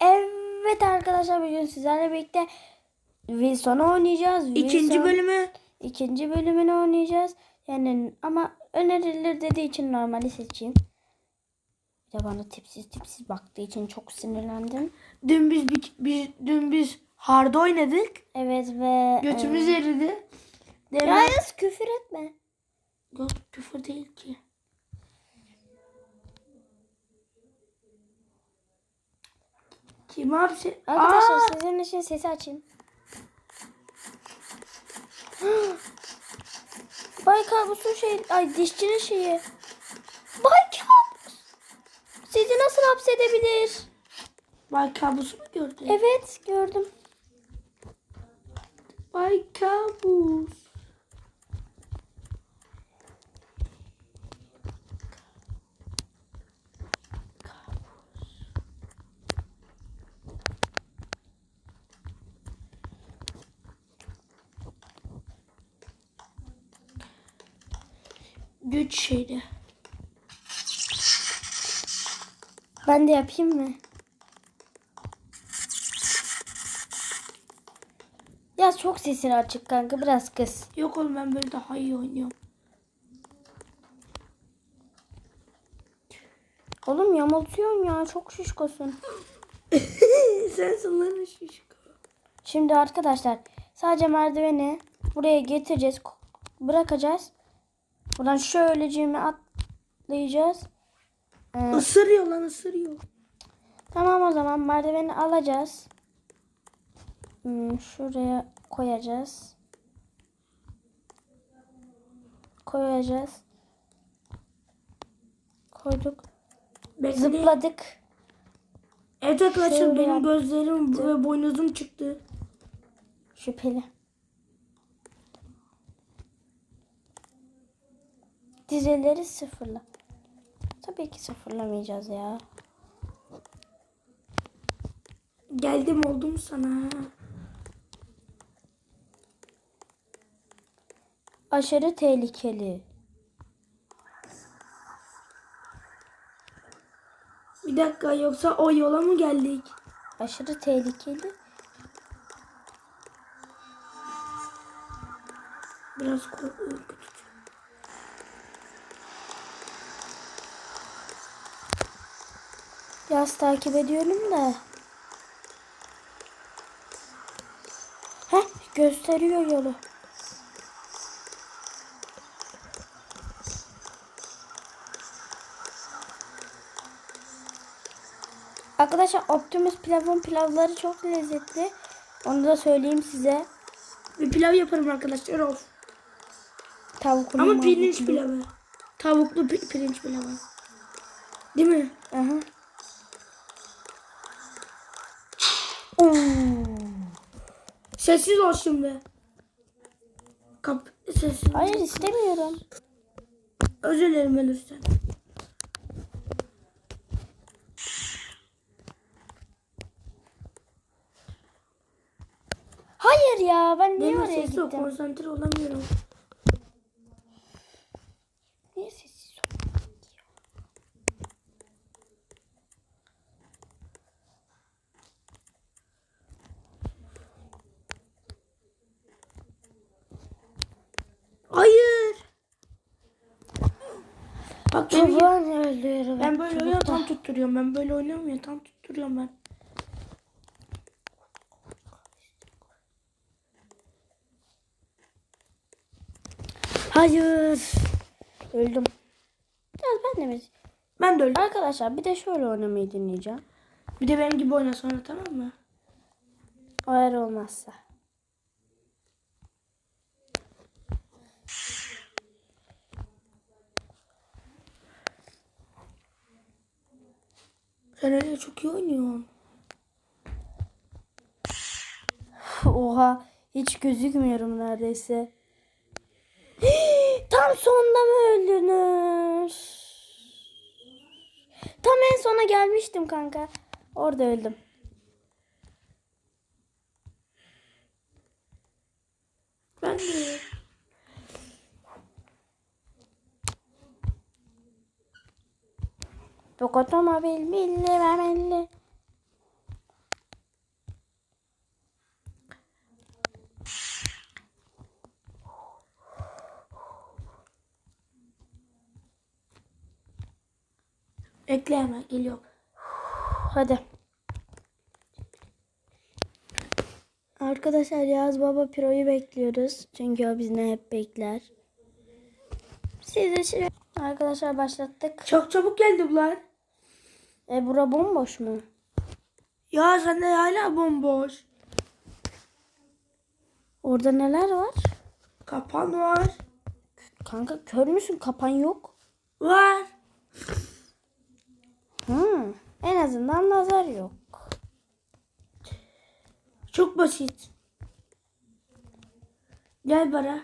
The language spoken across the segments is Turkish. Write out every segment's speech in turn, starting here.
Evet arkadaşlar bugün sizlerle birlikte Wilson'u oynayacağız. İkinci Wilson- bölümü. ikinci bölümünü oynayacağız. Yani ama önerilir dediği için normali seçeyim. Bir de bana tipsiz tipsiz baktığı için çok sinirlendim. Dün biz bir, bir- dün biz hard oynadık. Evet ve... Götümüz e, eridi. Demek Yaz küfür etme. yok küfür değil ki. Kim abi sen? Arkadaşlar Aa! sizin için sesi açayım. Bay Kabus'un şey, ay dişçinin şeyi. Bay Kabus. Sizi nasıl hapsedebilir? Bay kabusu mu gördün? Evet gördüm. Bay kabus. Güç şeydi. Ben de yapayım mı? Ya çok sesin açık kanka biraz kız. Yok oğlum ben böyle daha iyi oynuyorum. Oğlum yamultuyorsun ya çok şişkosun. Sen sanırım şişko. Şimdi arkadaşlar sadece merdiveni buraya getireceğiz. Bırakacağız. Buradan şöyleceğimi atlayacağız. Ee, Isırıyor lan ısırıyor. tamam o zaman merdiveni alacağız. Hmm, şuraya koyacağız. Koyacağız. Koyduk. Bekle. Zıpladık. Evet arkadaşlar Şöyle benim gözlerim ve boynuzum çıktı. Şüpheli. Dizeleri sıfırla. Tabii ki sıfırlamayacağız ya. Geldim oldum sana. Aşırı tehlikeli. Bir dakika yoksa o yola mı geldik? Aşırı tehlikeli. Biraz korkuyorum. Yaz takip ediyorum da. Heh gösteriyor yolu. Arkadaşlar Optimus pilavın pilavları çok lezzetli. Onu da söyleyeyim size. Bir pilav yaparım arkadaşlar of. Tavuklu Ama pirinç pilavı. Tavuklu pi- pirinç pilavı. Değil mi? Aha. Sessiz ol şimdi. Kap sessiz. Hayır istemiyorum. Özür dilerim ölürsen. Hayır ya ben niye Benim oraya gittim? konsantre olamıyorum. Niye sessiz ol? Hayır. Bak ben, öldürüyorum. ben böyle oynuyorum tam tutturuyorum. Ben böyle oynuyorum ya tam tutturuyorum ben. Hayır. Öldüm. Biraz ben de mi? Ben de öyle. Arkadaşlar bir de şöyle oynamayı deneyeceğim. Bir de benim gibi oyna sonra tamam mı? Eğer olmazsa. Sen öyle çok iyi oynuyorsun. Oha hiç gözükmüyorum neredeyse. Tam sonda mı öldünüz? Tam en sona gelmiştim kanka. Orada öldüm. Ben de. Otomobil billi ve belli. Ekle geliyor. Hadi. Arkadaşlar Yaz Baba Piro'yu bekliyoruz. Çünkü o bizimle hep bekler. Siz de şimdi... Arkadaşlar başlattık. Çok çabuk geldi bunlar. E bura bomboş mu? Ya sende hala bomboş. Orada neler var? Kapan var. Kanka kör müsün? Kapan yok. Var. Hı. En azından nazar yok. Çok basit. Gel bana.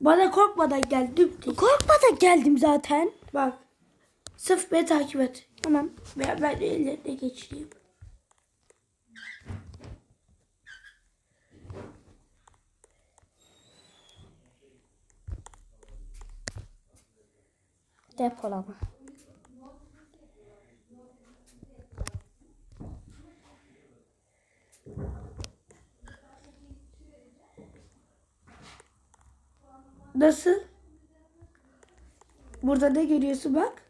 Bana korkmadan gel dümdüz. Korkma da geldim zaten. Bak. Sırf beni takip et. Tamam. Ben, ben ellerine geçireyim. Depolama. Nasıl? Burada ne görüyorsun bak.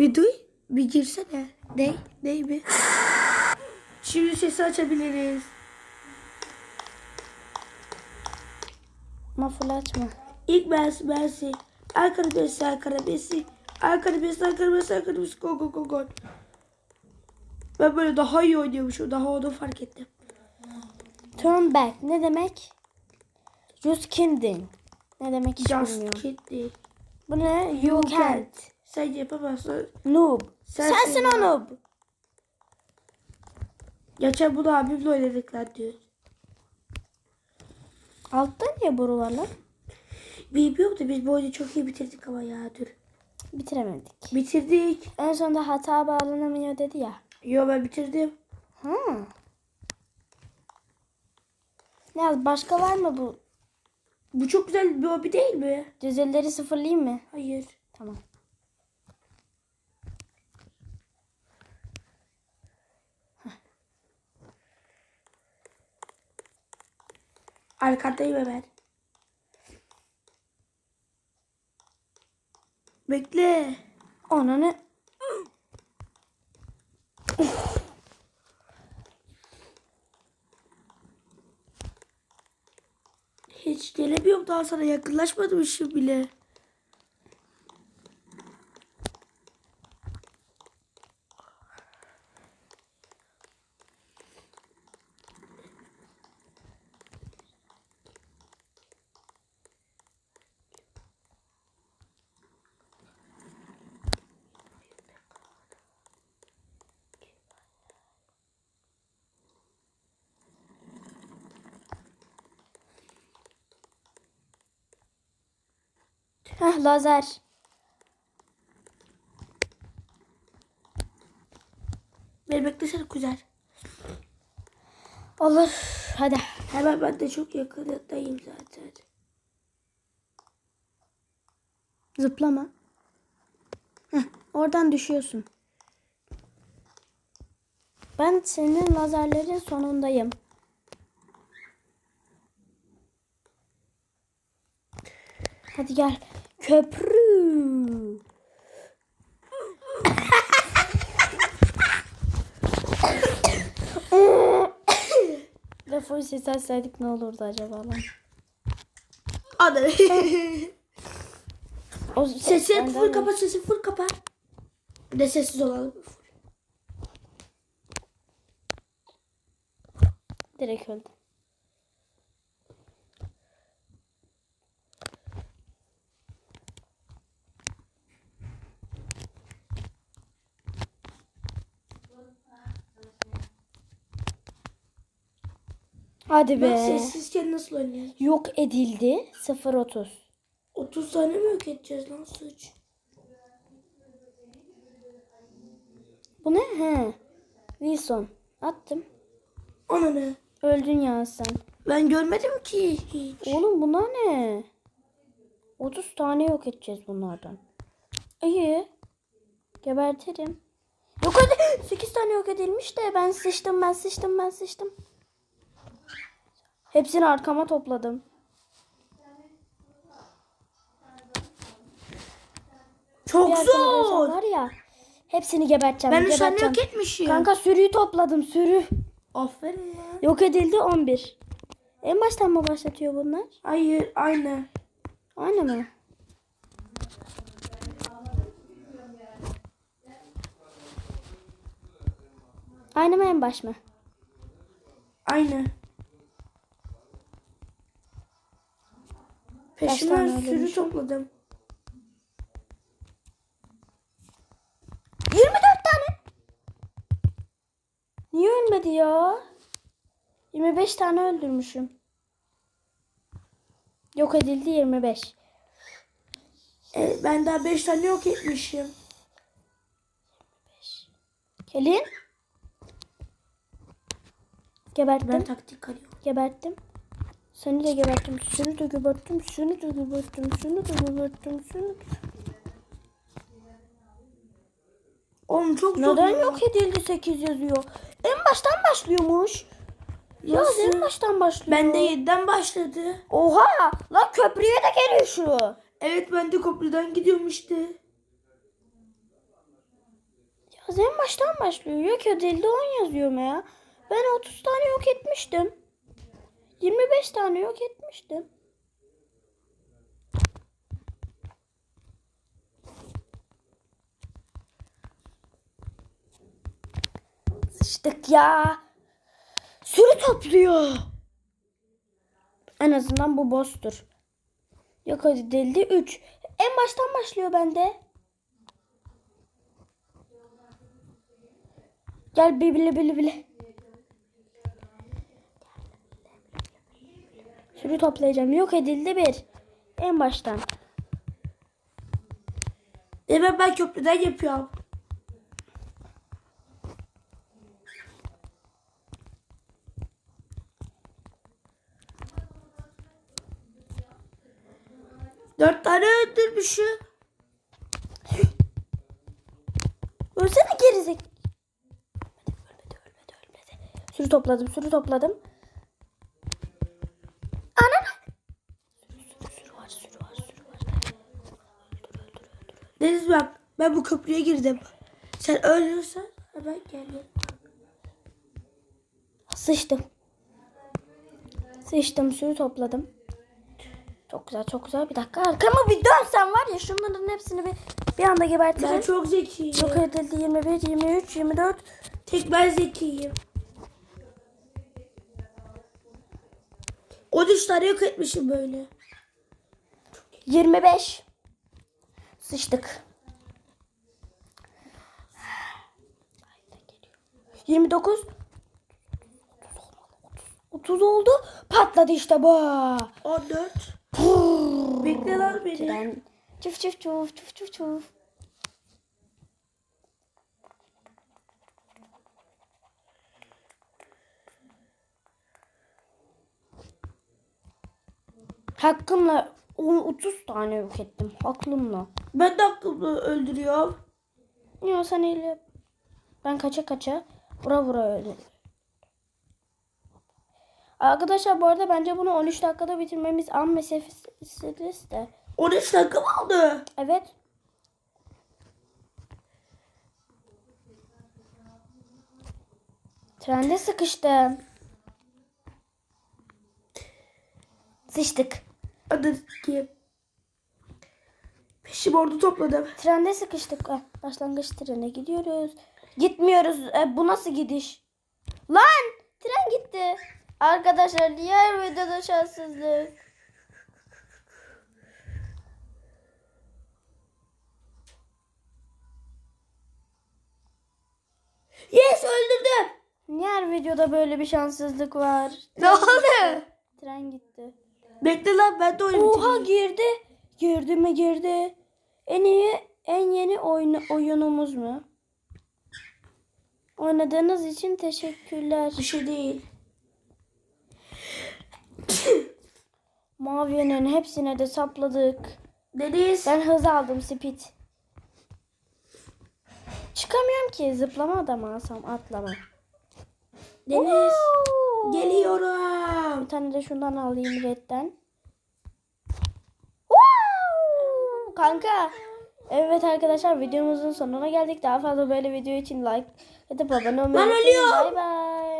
Bir duy. Bir girsene. Ne? Ney mi? Şimdi sesi açabiliriz. Ama fırlatma. İlk Messi. Ankara Messi Ankara Messi. Ankara Messi Ankara Messi Ankara Messi. Gol gol gol gol. Ben böyle daha iyi oynuyormuşum. Daha onu fark ettim. Turn back ne demek? Just kidding. Ne demek hiç Just bilmiyorum. kidding. Bu ne? You can't. Sen yapamazsın. Noob. Sensin Sensin o noob. Geçen bunu abimle oynadık lan diyor. Altta niye boru var lan? Bilmiyorum da biz bu oyunu çok iyi bitirdik ama ya dur. Bitiremedik. Bitirdik. En sonunda hata bağlanamıyor dedi ya. Yo ben bitirdim. Ha. Ya başka var mı bu? Bu çok güzel bir hobi değil mi? Düzelleri sıfırlayayım mı? Hayır. Tamam. Arkadayım hemen. Bekle. Ona ne? Hiç gelemiyorum daha sana yakınlaşmadım şu bile. Heh lazer. Beni beklesene kuzen. Olur. Hadi. Hemen ben de çok yakınındayım zaten. Zıplama. Heh, oradan düşüyorsun. Ben senin lazerlerin sonundayım. Hadi gel. Köprü. Ve full ses açsaydık ne olurdu acaba lan? Ana. O sesi full kapat sesi full kapat. Bir de sessiz olalım. Direkt öldü. Hadi be. Bak sessizken nasıl oynuyoruz? Yok edildi 0.30. 30 tane mi yok edeceğiz lan suç? Bu ne? He. Wilson. Attım. Ana ne? Öldün ya sen. Ben görmedim ki hiç. Oğlum bunlar ne? 30 tane yok edeceğiz bunlardan. İyi. Gebertirim. Yok hadi. 8 tane yok edilmiş de ben sıçtım ben sıçtım ben sıçtım. Hepsini arkama topladım. Çok zor. Var ya. Hepsini geberteceğim. Ben üç tane geberteceğim. yok etmişim. Kanka sürüyü topladım sürü. Aferin ya. Yok edildi 11. En baştan mı başlatıyor bunlar? Hayır aynı. Aynı mı? Aynı mı en baş mı? Aynı. Peşime tane sürü öldürmüşüm? topladım. 24 tane. Niye ölmedi ya? 25 tane öldürmüşüm. Yok edildi 25. E, ben daha 5 tane yok etmişim. Kelin. Geberttim. Ben taktik arıyorum. Geberttim. Seni de geberttim. Seni de geberttim. Seni de geberttim. Seni de geberttim. Seni de... Oğlum çok zor. Neden ya. yok edildi 8 yazıyor? En baştan başlıyormuş. Ya Nasıl? en baştan başlıyor. Bende 7'den başladı. Oha! La köprüye de geliyor şu. Evet ben de köprüden gidiyorum işte. Ya en baştan başlıyor. Yok edildi 10 yazıyorum ya. Ben 30 tane yok etmiştim. 25 tane yok etmiştim. Sıçtık ya. Sürü topluyor. En azından bu boss'tur. Yok hadi deldi 3. En baştan başlıyor bende. Gel bile bile bile. Sürü toplayacağım. Yok edildi bir. En baştan. Evet ben köprüden yapıyorum. Dört tane öldürmüşüm. Ölsene gerizek. Ölmedi, ölmedi, ölmedi. Sürü topladım, sürü topladım. Anam. Sürü, sürü, sürü var, sürü var, sürü var. Deniz bak ben bu köprüye girdim. Sen ölürsen hemen gelirim. Sıçtım. Sıçtım, sürü topladım. Çok güzel, çok güzel. Bir dakika arkamı bir dönsem var ya şunların hepsini bir, bir anda gebertirim. Ben çok zekiyim. Yok edildi 21, 23, 24. Tek ben zekiyim. 13 tane yok etmişim böyle. 25. Sıçtık. 29. 30 oldu. Patladı işte bu. 14. Bekle lan beni. Ben çuf çuf çuf çuf çuf çuf. Hakkımla 30 tane yok ettim. Aklımla. Ben de aklımı öldürüyorum. Ya sen öyle. Ben kaça kaça vura vura öyle. Arkadaşlar bu arada bence bunu 13 dakikada bitirmemiz an mesafesi de. 13 dakika mı oldu? Evet. Trende sıkıştım. Sıçtık. Hadi ki. Peşim ordu topladım. Trende sıkıştık. Ah, başlangıç trene gidiyoruz. Gitmiyoruz. E, bu nasıl gidiş? Lan! Tren gitti. Arkadaşlar diğer videoda şanssızlık. Yes öldürdüm. Diğer videoda böyle bir şanssızlık var. Ne oldu? Tren gitti. Bekle lan ben de oyunu Oha girdi. Girdi mi girdi. En iyi en yeni oyun, oyunumuz mu? Oynadığınız için teşekkürler. Bir şey değil. Mavinin hepsine de sapladık. Deniz. Ben hız aldım speed. Çıkamıyorum ki zıplama da mı alsam atlama. Deniz. Oo. Geliyorum. Bir tane de şundan alayım redden. Wow! Kanka Evet arkadaşlar videomuzun sonuna geldik. Daha fazla böyle video için like atıp abone olmayı unutmayın. ölüyorum. Bay bay.